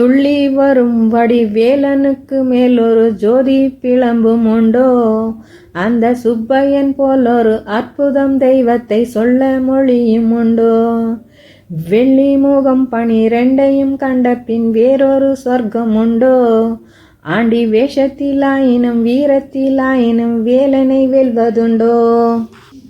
துள்ளி வரும்படி வேலனுக்கு மேலொரு ஜோதி பிளம்பும் உண்டோ? அந்த சுப்பையன் போலொரு அற்புதம் தெய்வத்தை சொல்ல மொழியும் உண்டோ? வெள்ளி முகம் பனிரெண்டையும் கண்ட பின் வேறொரு சொர்க்கம் உண்டோ? ஆண்டி வேஷத்திலாயினும் வீரத்திலாயினும் வேலனை வெல்வதுண்டோ?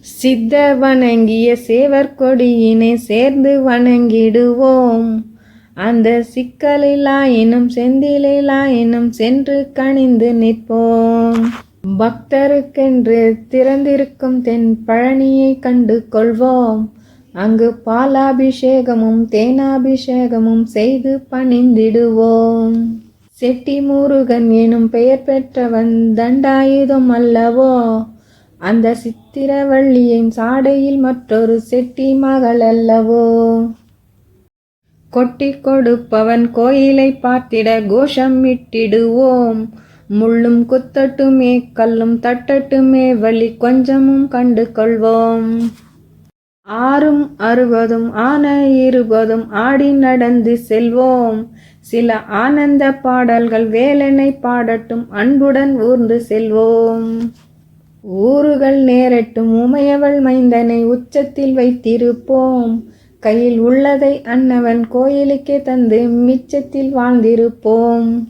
சித்த வணங்கிய சேவர் கொடியினை சேர்ந்து வணங்கிடுவோம். அந்த சிக்கலிலாயினும் செந்திலாயினும் சென்று கணிந்து நிற்போம். பக்தருக்கென்று திறந்திருக்கும் தென் பழனியை கண்டு கொள்வோம். அங்கு பாலாபிஷேகமும் தேனாபிஷேகமும் செய்து பணிந்திடுவோம். செட்டி முருகன் எனும் பெயர் பெற்றவன் தண்டாயுதம் அல்லவோ? அந்த சித்திரவள்ளியின் சாடையில் மற்றொரு செட்டி மகள் அல்லவோ? கொட்டி கொடுப்பவன் கோயிலை பார்த்திட கோஷம் இட்டிடுவோம் முள்ளும் குத்தட்டுமே கல்லும் தட்டட்டுமே வழி கொஞ்சமும் கண்டு கொள்வோம். ஆறும் அறுபதும் ஆன இருபதும் ஆடி நடந்து செல்வோம். சில ஆனந்த பாடல்கள் வேலனை பாடட்டும் அன்புடன் ஊர்ந்து செல்வோம். ஊறுகள் நேரட்டும் உமையவள் மைந்தனை உச்சத்தில் வைத்திருப்போம். கையில் உள்ளதை அன்னவன் கோயிலுக்கே தந்து மிச்சத்தில் வாழ்ந்திருப்போம்.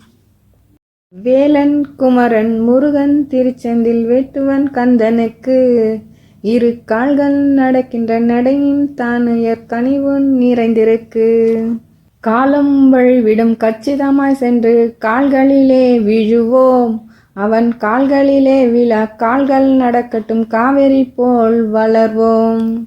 வேலன் குமரன் முருகன் திருச்செந்தில் வேட்டுவன் கந்தனுக்கு இரு கால்கள் நடக்கின்ற நடையின் தானுயர் கனிவு நிறைந்திருக்கு. காலம் வழிவிடும் கச்சிதமாய் சென்று கால்களிலே விழுவோம். அவன் கால்களிலே விழ கால்கள் நடக்கட்டும். காவேரி போல் வளர்வோம்.